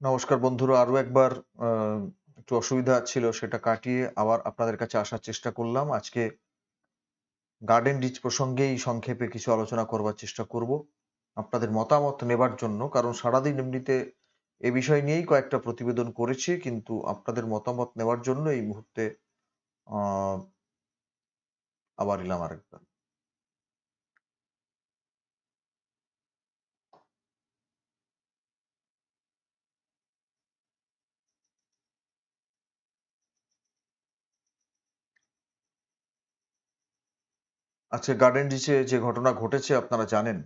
নমস্কার বন্ধুরা, আরও একবার একটু অসুবিধা ছিল, সেটা কাটিয়ে আবার আপনাদের কাছে আসার চেষ্টা করলাম। আজকে গার্ডেন রিচ প্রসঙ্গেই সংক্ষেপে কিছু আলোচনা করবার চেষ্টা করব। আপনাদের মতামত নেবার জন্য, কারণ সারাদিন এমনিতে এ বিষয় নিয়েই কয়েকটা প্রতিবেদন করেছি, কিন্তু আপনাদের মতামত নেওয়ার জন্য এই মুহূর্তে আবার এলাম আরেকবার। আজকে গার্ডেন রিচে যে ঘটনা ঘটেছে, আপনারা জানেন?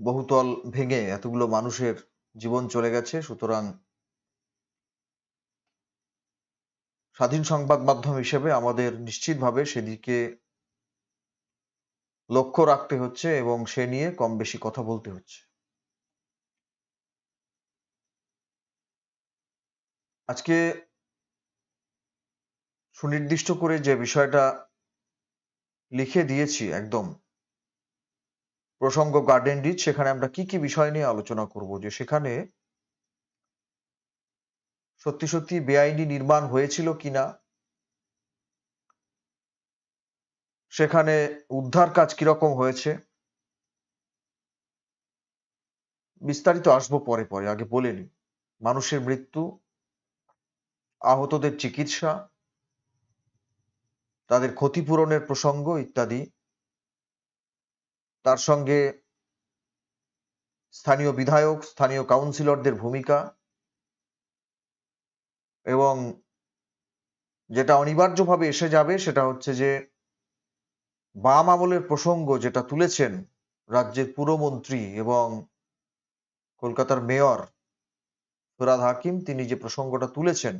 বহুতল ভেঙে এতগুলো মানুষের জীবন চলে গেছে, সুতরাং স্বাধীন সংবাদ মাধ্যম হিসেবে আমাদের নিশ্চিতভাবে সেদিকে লক্ষ্য রাখতে হচ্ছে এবং সে নিয়ে কম বেশি কথা বলতে হচ্ছে। আজকে সুনির্দিষ্ট করে যে বিষয়টা লিখে দিয়েছি একদম প্রসঙ্গ গার্ডেন রিচ সেখানে আমরা কি কি বিষয় নিয়ে আলোচনা করব? যে সেখানে সত্যি সত্যি বেআইনি নির্মাণ হয়েছিল কিনা? সেখানে উদ্ধার কাজ কীরকম হয়েছে? বিস্তারিত আসব পরে পরে, আগে বলে নি মানুষের মৃত্যু, আহতদের চিকিৎসা তাদের ক্ষতিপূরণের প্রসঙ্গ ইত্যাদি। তার সঙ্গে স্থানীয় বিধায়ক, স্থানীয় কাউন্সিলরদের ভূমিকা এবং যেটা অনিবার্যভাবে এসে যাবে সেটা হচ্ছে যে, বাম আমলের প্রসঙ্গ যেটা তুলেছেন রাজ্যের পুরমন্ত্রী এবং কলকাতার মেয়র ফরাদ হাকিম, তিনি যে প্রসঙ্গটা তুলেছেন,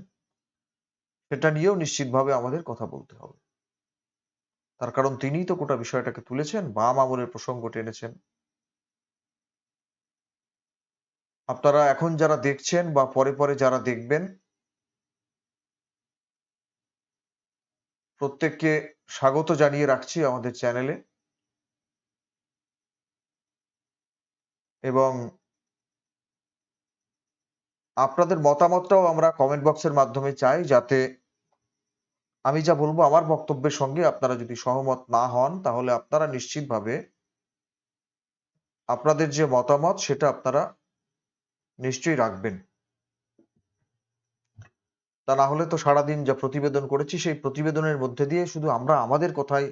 সেটা নিয়েও নিশ্চিতভাবে আমাদের কথা বলতে হবে। তার কারণ তিনিই তো গোটা বিষয়টাকে তুলেছেন, বাম আমলের প্রসঙ্গ টেনেছেন। আপনারা এখন যারা দেখছেন বা পরে পরে যারা দেখবেন, প্রত্যেককে স্বাগত জানিয়ে রাখছি আমাদের চ্যানেলে। এবং আপনাদের মতামতটাও আমরা কমেন্ট বক্সের মাধ্যমে চাই, যাতে আমি যা বলব আমার বক্তব্যের সঙ্গে আপনারা যদি সহমত না হন, তাহলে আপনারা নিশ্চিতভাবে আপনাদের যে মতামত সেটা আপনারা নিশ্চয়ই রাখবেন। তা না হলে তো সারাদিন যা প্রতিবেদন করেছি, সেই প্রতিবেদনের মধ্যে দিয়ে শুধু আমরা আমাদের কথাই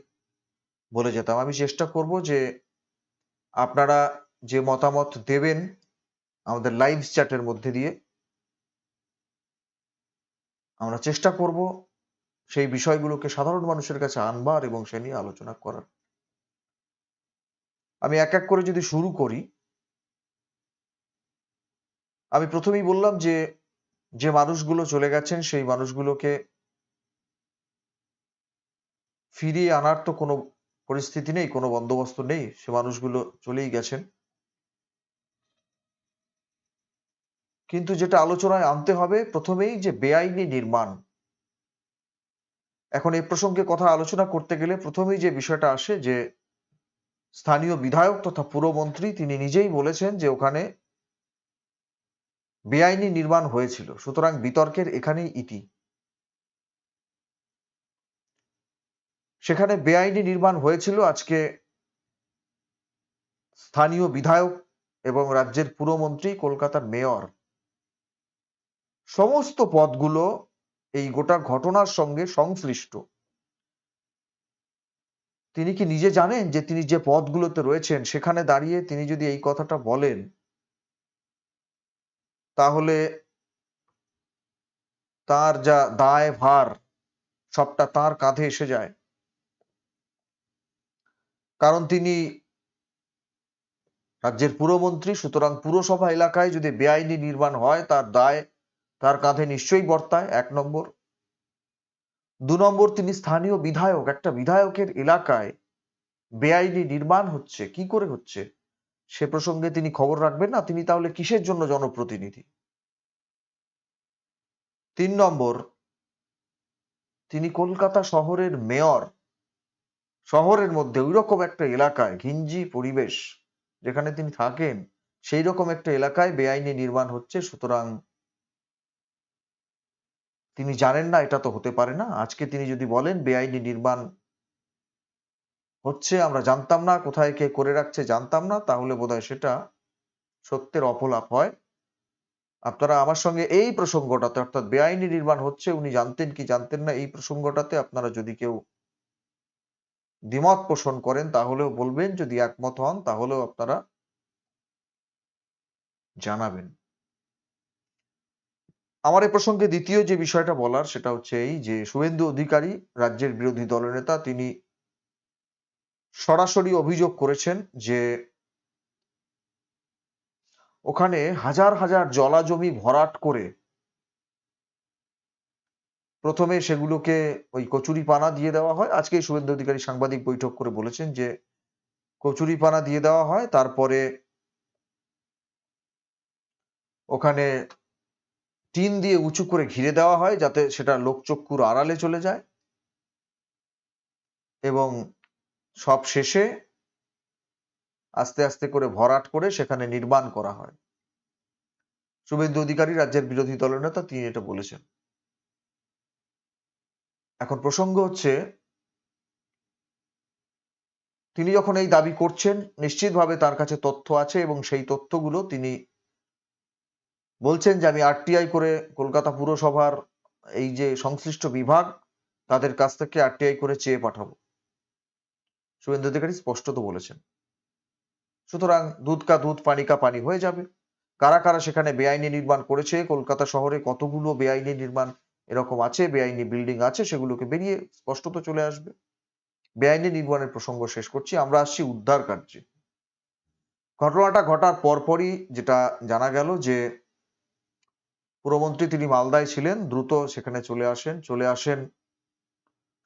বলে যেতাম। আমি চেষ্টা করব যে আপনারা যে মতামত দেবেন আমাদের লাইভ চ্যাটের মধ্যে দিয়ে, আমরা চেষ্টা করব সেই বিষয়গুলোকে সাধারণ মানুষের কাছে আনবার এবং সে নিয়ে আলোচনা করার। আমি এক এক করে যদি শুরু করি, আমি প্রথমেই বললাম যে যে মানুষগুলো চলে গেছেন, সেই মানুষগুলোকে ফিরিয়ে আনার তো কোনো পরিস্থিতি নেই, কোনো বন্দোবস্ত নেই, সে মানুষগুলো চলেই গেছেন। কিন্তু যেটা আলোচনায় আনতে হবে, প্রথমেই যে বেআইনি নির্মাণ এখন এই প্রসঙ্গে কথা আলোচনা করতে গেলে প্রথমেই যে বিষয়টা আসে যে স্থানীয় বিধায়ক তথা পুরমন্ত্রী তিনি নিজেই বলেছেন যে ওখানে বেআইনি নির্মাণ হয়েছিল, সুতরাং বিতর্কের এখানেই ইতি। সেখানে বেআইনি নির্মাণ হয়েছিল আজকে স্থানীয় বিধায়ক এবং রাজ্যের পুরমন্ত্রী, কলকাতার মেয়র। সমস্ত পদগুলো এই গোটা ঘটনার সঙ্গে সংশ্লিষ্ট। তিনি কি নিজে জানেন যে তিনি যে পদগুলোতে রয়েছেন, সেখানে দাঁড়িয়ে তিনি যদি এই কথাটা বলেন, তাহলে তার যা দায় ভার সবটা তার কাঁধে এসে যায়। কারণ তিনি রাজ্যের পুরমন্ত্রী, সুতরাং পুরসভা এলাকায় যদি বেআইনি নির্মাণ হয়, তার দায় তার কাঁধে নিশ্চয়ই বর্তায় এক নম্বর। দু নম্বর, তিনি স্থানীয় বিধায়ক, একটা বিধায়কের এলাকায় বেআইনি নির্মাণ হচ্ছে, কি করে হচ্ছে? সে প্রসঙ্গে তিনি খবর রাখবেন না, তিনি তাহলে কিসের জন্য জনপ্রতিনিধি? তিন নম্বর, তিনি কলকাতা শহরের মেয়র। শহরের মধ্যে ওই রকম একটা এলাকায় ঘিঞ্জি পরিবেশ যেখানে তিনি থাকেন সেই রকম একটা এলাকায় বেআইনি নির্মাণ হচ্ছে, সুতরাং তিনি জানেন না, এটা তো হতে পারে না। আজকে তিনি যদি বলেন, বেআইনি নির্মাণ হচ্ছে, আমরা জানতাম না, কোথায় কে করে রাখছে জানতাম না, তাহলে বোধহয় সেটা সত্যের অপলাপ হয়। আপনারা আমার সঙ্গে এই প্রসঙ্গটাতে, অর্থাৎ বেআইনি নির্মাণ হচ্ছে, উনি জানতেন কি জানতেন না, এই প্রসঙ্গটাতে আপনারা যদি কেউ দ্বিমত পোষণ করেন, তাহলেও বলবেন, যদি একমত হন, তাহলেও আপনারা জানাবেন। আমার এ প্রসঙ্গে দ্বিতীয় যে বিষয়টা বলার সেটা হচ্ছে এই যে শুভেন্দু অধিকারী, রাজ্যের বিরোধী দলনেতা তিনি সরাসরি অভিযোগ করেছেন যে ওখানে হাজার হাজার জলা জমি ভরাট করে প্রথমে সেগুলোকে ওই কচুরি পানা দিয়ে দেওয়া হয়। আজকে শুভেন্দু অধিকারী সাংবাদিক বৈঠক করে বলেছেন যে কচুরি পানা দিয়ে দেওয়া হয়, তারপরে ওখানে টিন দিয়ে উঁচু করে ঘিরে দেওয়া হয় যাতে সেটা লোকচক্ষুর আড়ালে চলে যায়। এবং সব শেষে আস্তে আস্তে করে ভরাট করে সেখানে নির্মাণ করা হয়। শুভেন্দু অধিকারী রাজ্যের বিরোধী দলনেতা তিনি এটা বলেছেন। এখন প্রসঙ্গ হচ্ছে, তিনি যখন এই দাবি করছেন, নিশ্চিতভাবে তার কাছে তথ্য আছে এবং সেই তথ্যগুলো তিনি বলছেন যে আমি আরটিআই করে কলকাতা পুরসভার এই যে সংশ্লিষ্ট বিভাগ, তাদের কাছ থেকে আরটিআই করে চেয়ে পাঠাবো। শুভেন্দু অধিকারী স্পষ্টত বলেছেন। সুতরাং দুধ কা দুধ, পানি কা পানি হয়ে যাবে। কারা কারা সেখানে বেআইনি নির্মাণ করেছে? কলকাতা শহরে কতগুলো বেআইনি নির্মাণ এরকম আছে? বেআইনি বিল্ডিং আছে? সেগুলোকে বেরিয়ে স্পষ্টত চলে আসবে। বেআইনি নির্মাণের প্রসঙ্গ শেষ করছি। আমরা আসছি উদ্ধার কার্যে। ঘটনাটা ঘটার পরপরই যেটা জানা গেল যে পুরমন্ত্রী তিনি মালদায় ছিলেন, দ্রুত সেখানে চলে আসেন। চলে আসেন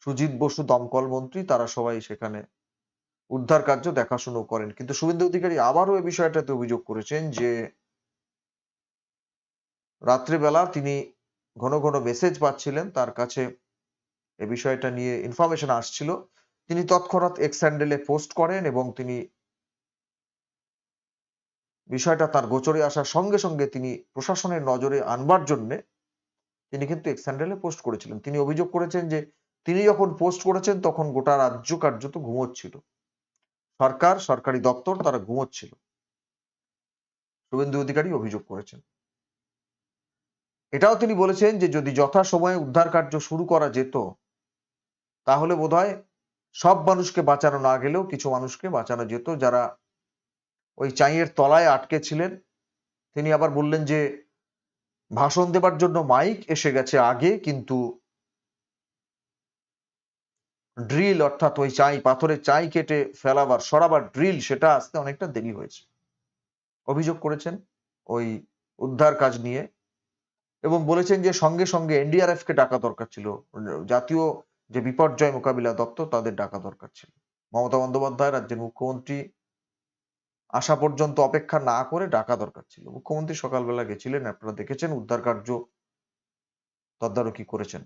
সুজিত বসু, দমকল মন্ত্রী। তারা সবাই সেখানে উদ্ধার কার্য দেখাশুনো করেন। কিন্তু শুভেন্দু অধিকারী আবারও এই বিষয়টাতে অভিযোগ করেছেন যে, রাত্রিবেলা তিনি ঘন ঘন মেসেজ পাচ্ছিলেন। তার কাছে এ বিষয়টা নিয়ে ইনফরমেশন আসছিল। তিনি তৎক্ষণাৎ এক্স হ্যান্ডেলে পোস্ট করেন এবং তিনি বিষয়টা তার গোচরে আসার সঙ্গে সঙ্গে তিনি প্রশাসনের নজরে আনবার জন্য তিনি কিন্তু এক্স পোস্ট করেছিলেন। তিনি অভিযোগ করেছেন যে, তিনি যখন পোস্ট করেছেন তখন গোটা রাজ্য কার্যত ঘুমোচ্ছিল। সরকার, সরকারি দপ্তর তারা ঘুমোচ্ছিল। শুভেন্দু অধিকারী অভিযোগ করেছেন। এটাও তিনি বলেছেন যে, যদি যথাসময়ে উদ্ধার কার্য শুরু করা যেত, তাহলে বোধহয় সব মানুষকে বাঁচানো না গেলেও কিছু মানুষকে বাঁচানো যেত যারা ওই চাইয়ের তলায় আটকে ছিলেন। তিনি আবার বললেন যে, ভাষণ দেবার জন্য মাইক এসে গেছে আগে, কিন্তু ড্রিল অর্থাৎ ওই চাই, পাথরের চাই কেটে ফেলাবার, সরাবার ড্রিল, সেটা আসতে অনেকটা দেরি হয়েছে। অভিযোগ করেছেন ওই উদ্ধার কাজ নিয়ে এবং বলেছেন যে, সঙ্গে সঙ্গে এনডিআরএফ কে ডাকা দরকার ছিল। জাতীয় যে বিপর্যয় মোকাবিলা দপ্তর, তাদের ডাকা দরকার ছিল। মমতা বন্দ্যোপাধ্যায়, রাজ্যের মুখ্যমন্ত্রী আসা পর্যন্ত অপেক্ষা না করে ডাকা দরকার ছিল। মুখ্যমন্ত্রী সকালবেলা গেছিলেন, আপনারা দেখেছেন উদ্ধার কার্য তদারকি করেছেন।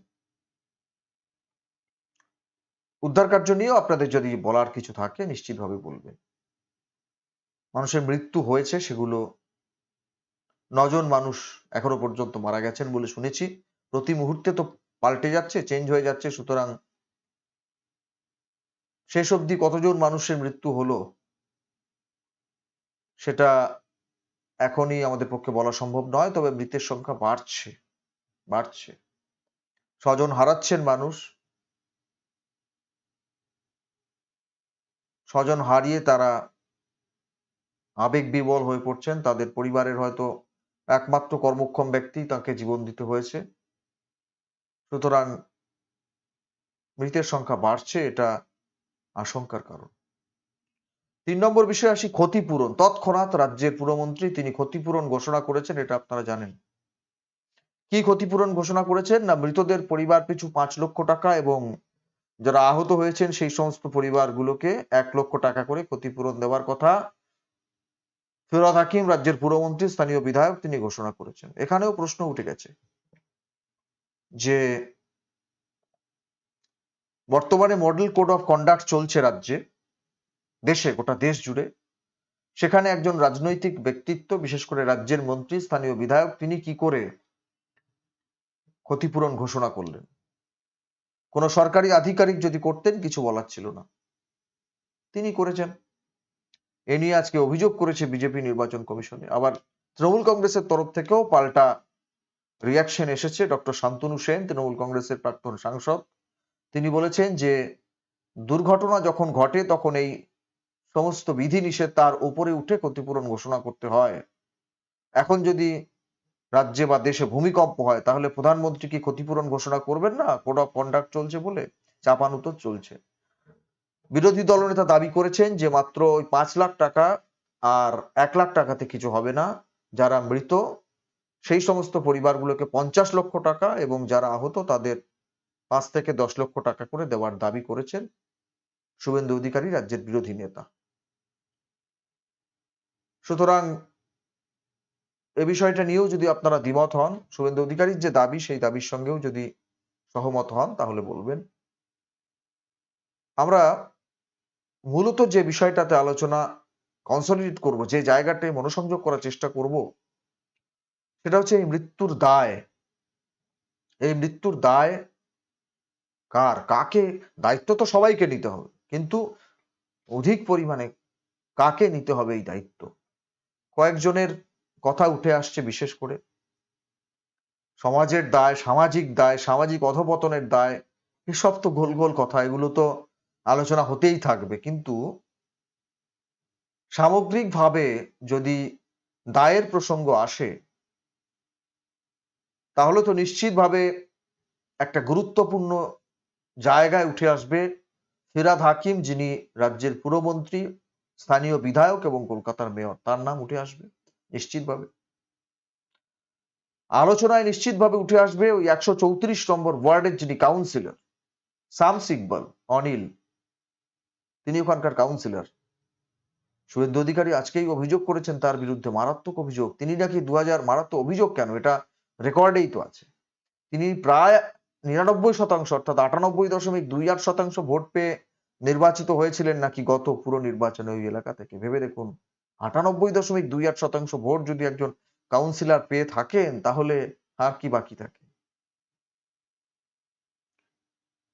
উদ্ধার কার্য নিয়েও আপনাদের যদি বলার কিছু থাকে, নিশ্চিতভাবে বলবেন। মানুষের মৃত্যু হয়েছে, সেগুলো নজন মানুষ এখনও পর্যন্ত মারা গেছেন বলে শুনেছি। প্রতি মুহূর্তে তো পাল্টে যাচ্ছে চেঞ্জ হয়ে যাচ্ছে, সুতরাং শেষ অবধি কতজন মানুষের মৃত্যু হলো সেটা এখনই আমাদের পক্ষে বলা সম্ভব নয়, তবে মৃতের সংখ্যা বাড়ছে বাড়ছে। স্বজন হারাচ্ছেন মানুষ। স্বজন হারিয়ে তারা আবেগ বিবল হয়ে পড়ছেন। তাদের পরিবারের হয়তো একমাত্র কর্মক্ষম ব্যক্তি তাকে জীবন দিতে হয়েছে। সুতরাং মৃতের সংখ্যা বাড়ছে, এটা আশঙ্কার কারণ। তিন নম্বর বিষয়ে আসি ক্ষতিপূরণ। তৎক্ষণাৎ রাজ্যের পুরমন্ত্রী তিনি ক্ষতিপূরণ ঘোষণা করেছেন, এটা আপনারা জানেন। কি ক্ষতিপূরণ ঘোষণা করেছেন? না, মৃতদের পরিবার পিছু পাঁচ লক্ষ টাকা এবং যারা আহত হয়েছেন সেই সমস্ত পরিবারগুলোকে এক লক্ষ টাকা করে ক্ষতিপূরণ দেওয়ার কথা ফিরাদ হাকিম, রাজ্যের পুরমন্ত্রী, স্থানীয় বিধায়ক তিনি ঘোষণা করেছেন। এখানেও প্রশ্ন উঠে গেছে যে বর্তমানে মডেল কোড অফ কন্ডাক্ট চলছে রাজ্যে। দেশে, গোটা দেশ জুড়ে। সেখানে একজন রাজনৈতিক ব্যক্তিত্ব, বিশেষ করে রাজ্যের মন্ত্রী, স্থানীয় বিধায়ক, তিনি কি করে ক্ষতিপূরণ ঘোষণা করলেন? কোন সরকারি আধিকারিক যদি করতেন, কিছু বলার ছিল না। তিনি করেছেন। এ নিয়ে আজকে অভিযোগ করেছে বিজেপি নির্বাচন কমিশনে। আবার তৃণমূল কংগ্রেসের তরফ থেকেও পাল্টা রিয়াকশন এসেছে ডক্টর শান্তনু সেন, তৃণমূল কংগ্রেসের প্রাক্তন সাংসদ। তিনি বলেছেন যে, দুর্ঘটনা যখন ঘটে, তখন এই সমস্ত বিধি নিষেধ তার উপরে উঠে ক্ষতিপূরণ ঘোষণা করতে হয়। এখন যদি রাজ্যে বা দেশে ভূমিকম্প হয়, তাহলে প্রধানমন্ত্রী কি ক্ষতিপূরণ ঘোষণা করবেন না? কোড অফ কন্ডাক্ট চলছে বলে? চাপানুতর চলছে। বিরোধী দলনেতা দাবি করেছেন যে মাত্র ওই পাঁচ লাখ টাকা আর এক লাখ টাকাতে কিছু হবে না। যারা মৃত, সেই সমস্ত পরিবারগুলোকে পঞ্চাশ লক্ষ টাকা এবং যারা আহত, তাদের পাঁচ থেকে দশ লক্ষ টাকা করে দেওয়ার দাবি করেছেন শুভেন্দু অধিকারী রাজ্যের বিরোধী নেতা। সুতরাং এ বিষয়টা নিয়েও যদি আপনারা দ্বিমত হন, শুভেন্দু অধিকারীর যে দাবি, সেই দাবির সঙ্গেও যদি সহমত হন, তাহলে বলবেন। আমরা মূলত যে বিষয়টাতে আলোচনা কনসলিডেট করব, যে জায়গাটায় মনোসংযোগ করার চেষ্টা করব, সেটা হচ্ছে এই মৃত্যুর দায়। এই মৃত্যুর দায় কার? কাকে? দায়িত্ব তো সবাইকে নিতে হবে, কিন্তু অধিক পরিমাণে কাকে নিতে হবে এই দায়িত্ব? কয়েকজনের কথা উঠে আসছে বিশেষ করে। সমাজের দায়, সামাজিক দায়, সামাজিক অধপতনের দায়, এসব তো গোল গোল কথা, এগুলো তো আলোচনা হতেই থাকবে। কিন্তু সামগ্রিকভাবে যদি দায়ের প্রসঙ্গ আসে, তাহলে তো নিশ্চিতভাবে একটা গুরুত্বপূর্ণ জায়গায় উঠে আসবে ফিরাদ হাকিম যিনি রাজ্যের পুরমন্ত্রী। স্থানীয় বিধায়ক এবং কলকাতার মেয়র, তার নাম উঠে আসবে নিশ্চিতভাবে। আলোচনায় নিশ্চিতভাবে উঠে আসবে ওই একশো চৌত্রিশ নম্বর ওয়ার্ডের যিনি কাউন্সিলর সাম সিকবল, অনিল। তিনি ওখানকার কাউন্সিলর শুভেন্দু অধিকারী আজকেই অভিযোগ করেছেন তার বিরুদ্ধে মারাত্মক অভিযোগ। তিনি নাকি দু হাজার মারাত্মক অভিযোগ কেন? এটা রেকর্ডেই তো আছে। তিনি প্রায় নিরানব্বই শতাংশ অর্থাৎ আটানব্বই দশমিক দুই আট শতাংশ ভোট পেয়ে নির্বাচিত হয়েছিলেন নাকি গত পুরো নির্বাচনে ওই এলাকা থেকে? ভেবে দেখুন, আটানব্বই দশমিক দুই আট শতাংশ ভোট যদি একজন কাউন্সিলর পেয়ে থাকেন, তাহলে আর কি বাকি থাকে?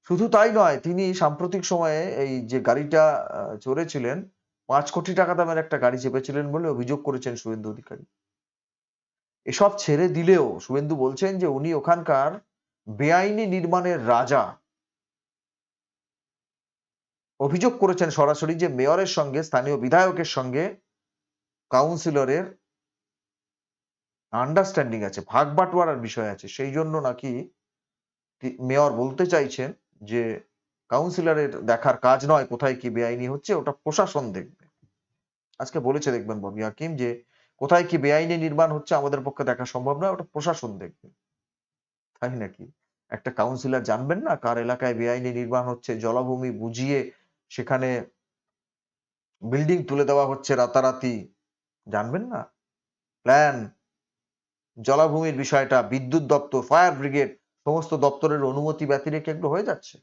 শুধু তাই নয়, তিনি সাম্প্রতিক সময়ে এই যে গাড়িটা চড়েছিলেন, পাঁচ কোটি টাকা দামের একটা গাড়ি চেপেছিলেন বলে অভিযোগ করেছেন শুভেন্দু অধিকারী। এসব ছেড়ে দিলেও শুভেন্দু বলছেন যে উনি ওখানকার বেআইনি নির্মাণের রাজা। অভিযোগ করেছেন সরাসরি যে মেয়রের সঙ্গে, স্থানীয় বিধায়কের সঙ্গে কাউন্সিলরের আন্ডারস্ট্যান্ডিং আছে, ভাগ বাটোয়ারার বিষয় আছে। সেই জন্য নাকি মেয়র বলতে চাইছেন যে কাউন্সিলরের দেখার কাজ নয়, কোথায় কি বেআইনি হচ্ছে, ওটা প্রশাসন দেখবে। আজকে বলেছে, দেখবেন ববি হাকিম, যে কোথায় কি বেআইনি নির্মাণ হচ্ছে আমাদের পক্ষে দেখা সম্ভব নয়, ওটা প্রশাসন দেখবে। তাই নাকি? একটা কাউন্সিলর জানবেন না, কার এলাকায় বেআইনি নির্মাণ হচ্ছে, জলাভূমি বুঝিয়ে সেখানে বিল্ডিং তুলে দেওয়া হচ্ছে রাতারাতি। জানবেন না? প্ল্যান জলাভূমির বিষয়টা, বিদ্যুৎ দপ্তর ফায়ার ব্রিগেড সমস্ত দপ্তরের অনুমতি ব্যতি রেখে এগুলো হয়ে যাচ্ছে।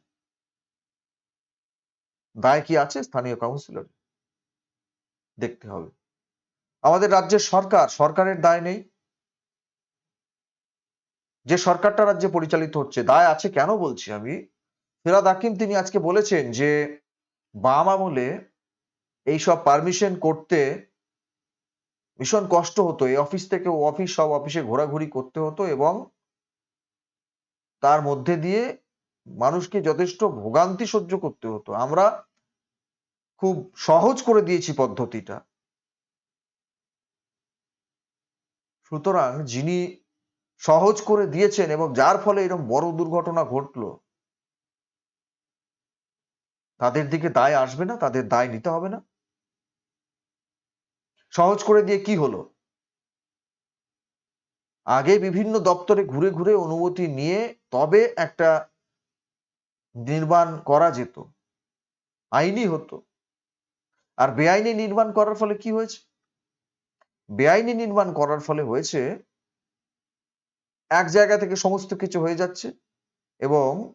দায় কি আছে? স্থানীয় কাউন্সিলর দেখতে হবে। আমাদের রাজ্যের সরকার, সরকারের দায় নেই। যে সরকারটা রাজ্যে পরিচালিত হচ্ছে, দায় আছে কেন বলছি আমি? ফিরাদ হাকিম তিনি আজকে বলেছেন যে বাম আমলে এইসব পারমিশন করতে ভীষণ কষ্ট হতো। এই অফিস থেকে ও অফিস সব অফিসে ঘোরাঘুরি করতে হতো এবং তার মধ্যে দিয়ে মানুষকে যথেষ্ট ভোগান্তি সহ্য করতে হতো। আমরা খুব সহজ করে দিয়েছি পদ্ধতিটা। সুতরাং যিনি সহজ করে দিয়েছেন এবং যার ফলে এরকম বড় দুর্ঘটনা ঘটলো তাদের দিকে দায় আসবে না, তাদের দায় নিতে হবে না। সহজ করে দিয়ে কি হলো? আগে বিভিন্ন দপ্তরে ঘুরে ঘুরে অনুমতি নিয়ে তবে একটা নির্মাণ করা যেত। আইনি হতো। আর বেআইনি নির্মাণ করার ফলে কি হয়েছে? বেআইনি নির্মাণ করার ফলে হয়েছে, এক জায়গা থেকে সমস্ত কিছু হয়ে যাচ্ছে এবং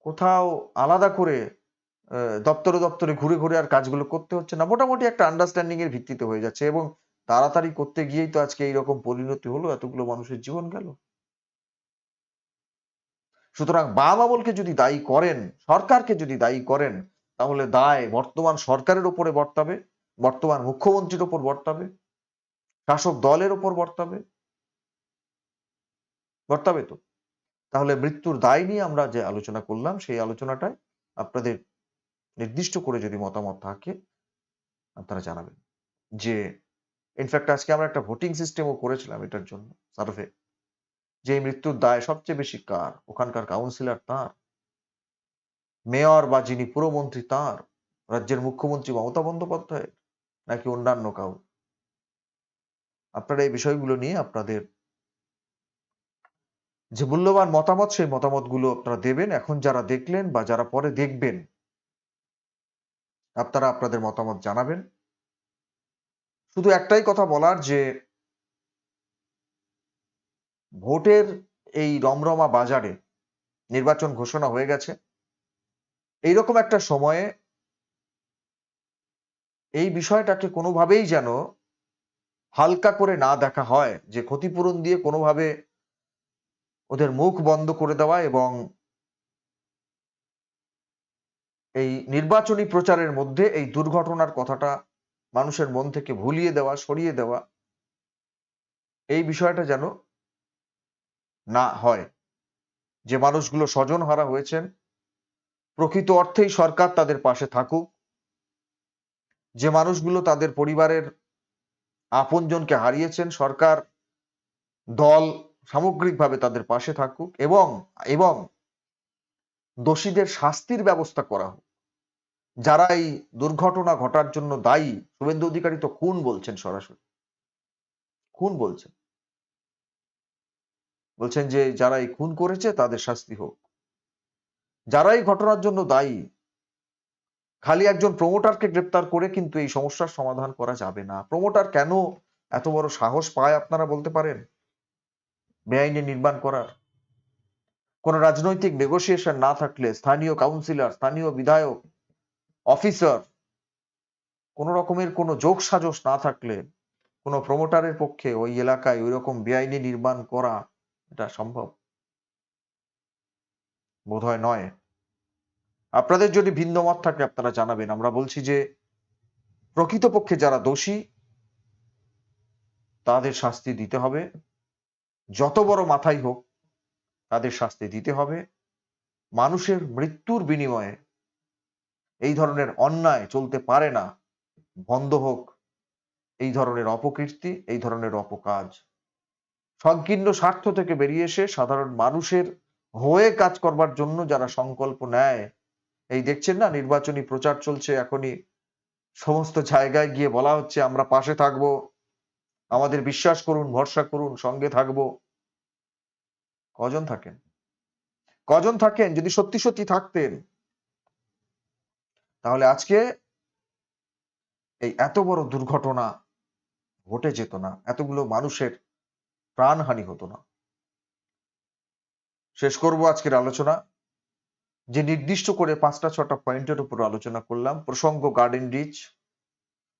কোথাও আলাদা করে দপ্তরে দপ্তরে ঘুরে ঘুরে আর কাজগুলো করতে হচ্ছে না। মোটামুটি একটা আন্ডারস্ট্যান্ডিং এর ভিত্তিতে হয়ে যাচ্ছে এবং তাড়াতাড়ি করতে গিয়েই তো আজকে এইরকম পরিণতি হলো, এতগুলো মানুষের জীবন গেল। সুতরাং বাম আমলকে যদি দায়ী করেন, সরকারকে যদি দায়ী করেন, তাহলে দায় বর্তমান সরকারের উপরে বর্তাবে, বর্তমান মুখ্যমন্ত্রীর উপর বর্তাবে, শাসক দলের উপর বর্তাবে বর্তাবে তো। তাহলে মৃত্যুর দায় নিয়ে আমরা যে আলোচনা করলাম, সেই আলোচনাটায় আপনাদের নির্দিষ্ট করে যদি মতামত থাকে আপনারা জানাবেন। যে ইনফ্যাক্ট আজকে আমরা একটা ভোটিং সিস্টেমও করেছিলাম এটার জন্য সার্ভে যে মৃত্যুর দায় সবচেয়ে বেশি কার? ওখানকার কাউন্সিলর তার। মেয়র বা যিনি পুরমন্ত্রী তার। রাজ্যের মুখ্যমন্ত্রী মমতা বন্দ্যোপাধ্যায় নাকি অন্যান্য কাউ আপনারা এই বিষয়গুলো নিয়ে আপনাদের যে মূল্যবান মতামত, সেই মতামতগুলো আপনারা দেবেন। এখন যারা দেখলেন বা যারা পরে দেখবেন আপনারা আপনাদের মতামত জানাবেন। শুধু একটাই কথা বলার যে, ভোটের এই রমরমা বাজারে নির্বাচন ঘোষণা হয়ে গেছে। এইরকম একটা সময়ে এই বিষয়টাকে কোনোভাবেই যেন হালকা করে না দেখা হয়, যে ক্ষতিপূরণ দিয়ে কোনোভাবে ওদের মুখ বন্ধ করে দেওয়া এবং এই নির্বাচনী প্রচারের মধ্যে এই দুর্ঘটনার কথাটা মানুষের মন থেকে ভুলিয়ে দেওয়া, সরিয়ে দেওয়া, এই বিষয়টা যেন না হয়। যে মানুষগুলো স্বজন হারা হয়েছেন, প্রকৃত অর্থেই সরকার তাদের পাশে থাকুক, যে মানুষগুলো তাদের পরিবারের আপনজনকে হারিয়েছেন, সরকার দল সামগ্রিকভাবে তাদের পাশে থাকুক এবং এবং দোষীদের শাস্তির ব্যবস্থা করা হোক। যারা এই দুর্ঘটনা ঘটার জন্য দায়ী, শুভেন্দু অধিকারী তো খুন বলছেন সরাসরি। খুন বলছেন। বলছেন যে যারা এই খুন করেছে তাদের শাস্তি হোক। যারা এই ঘটনার জন্য দায়ী, খালি একজন প্রমোটারকে গ্রেপ্তার করে কিন্তু এই সমস্যার সমাধান করা যাবে না। প্রমোটার কেন এত বড় সাহস পায় আপনারা বলতে পারেন? বেআইনি নির্মাণ করার। কোন রাজনৈতিক নেগোসিয়েশন না থাকলে স্থানীয় কাউন্সিলর স্থানীয় বিধায়ক অফিসার, কোন রকমের কোনো যোগ সাজস না থাকলে, কোনো প্রমোটারের পক্ষে ওই এলাকায় ওই রকম বেআইনি নির্মাণ করা এটা সম্ভব? বোধহয় নয়। আপনাদের যদি ভিন্ন মত থাকে, আপনারা জানাবেন। আমরা বলছি যে, প্রকৃতপক্ষে যারা দোষী, তাদের শাস্তি দিতে হবে। যত বড় মাথাই হোক, তাদের শাস্তি দিতে হবে। মানুষের মৃত্যুর বিনিময়ে এই ধরনের অন্যায় চলতে পারে না। বন্ধ হোক। এই ধরনের অপকীর্তি, এই ধরনের অপকাজ। সংকীর্ণ স্বার্থ থেকে বেরিয়ে এসে সাধারণ মানুষের হয়ে কাজ করবার জন্য যারা সংকল্প নেয়, এই দেখছেন না, নির্বাচনী প্রচার চলছে এখনই। সমস্ত জায়গায় গিয়ে বলা হচ্ছে, আমরা পাশে থাকব। আমাদের বিশ্বাস করুন, ভরসা করুন, সঙ্গে থাকব। কজন থাকেন? কজন থাকেন? যদি সত্যি সত্যি থাকতেন তাহলে আজকে এই এত বড় দুর্ঘটনা ঘটে যেত না, এতগুলো মানুষের প্রাণহানি হতো না। শেষ করব আজকের আলোচনা। যে নির্দিষ্ট করে পাঁচটা, ছটা পয়েন্টের উপর আলোচনা করলাম, প্রসঙ্গ গার্ডেন রিচ,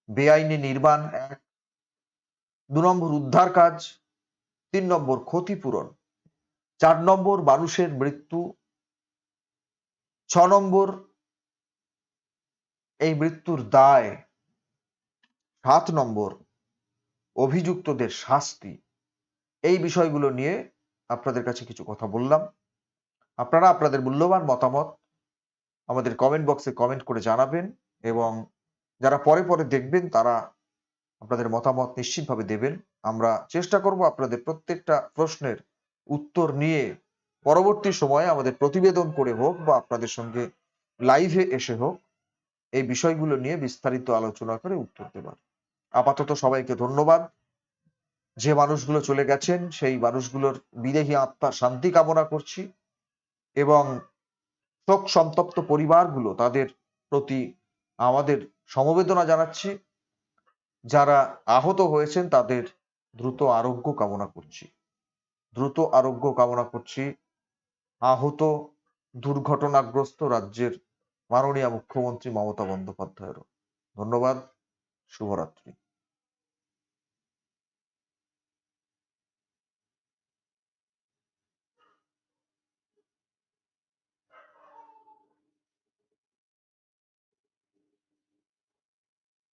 বেআইনি নির্মাণ এক, দু নম্বর উদ্ধার কাজ, তিন নম্বর ক্ষতিপূরণ, চার নম্বর মানুষের মৃত্যু, ছ নম্বর এই মৃত্যুর দায় সাত নম্বর অভিযুক্তদের শাস্তি। এই বিষয়গুলো নিয়ে আপনাদের কাছে কিছু কথা বললাম। আপনারা আপনাদের মূল্যবান মতামত আমাদের কমেন্ট বক্সে কমেন্ট করে জানাবেন এবং যারা পরে পরে দেখবেন তারা আপনাদের মতামত নিশ্চিতভাবে দেবেন। আমরা চেষ্টা করব আপনাদের প্রত্যেকটা প্রশ্নের উত্তর নিয়ে পরবর্তী সময়ে আমাদের প্রতিবেদন করে হোক বা আপনাদের সঙ্গে লাইভে এসে হোক এই বিষয়গুলো নিয়ে বিস্তারিত আলোচনা করে উত্তর দেবার। আপাতত সবাইকে ধন্যবাদ। যে মানুষগুলো চলে গেছেন, সেই মানুষগুলোর বিদেহী আত্মার শান্তি কামনা করছি এবং শোক সন্তপ্ত পরিবারগুলো তাদের প্রতি আমাদের সমবেদনা জানাচ্ছি। যারা আহত হয়েছেন, তাদের দ্রুত আরোগ্য কামনা করছি। দ্রুত আরোগ্য কামনা করছি। আহত, দুর্ঘটনাগ্রস্ত রাজ্যের মাননীয় মুখ্যমন্ত্রী মমতা বন্দ্যোপাধ্যায়েরও। ধন্যবাদ শুভরাত্রি।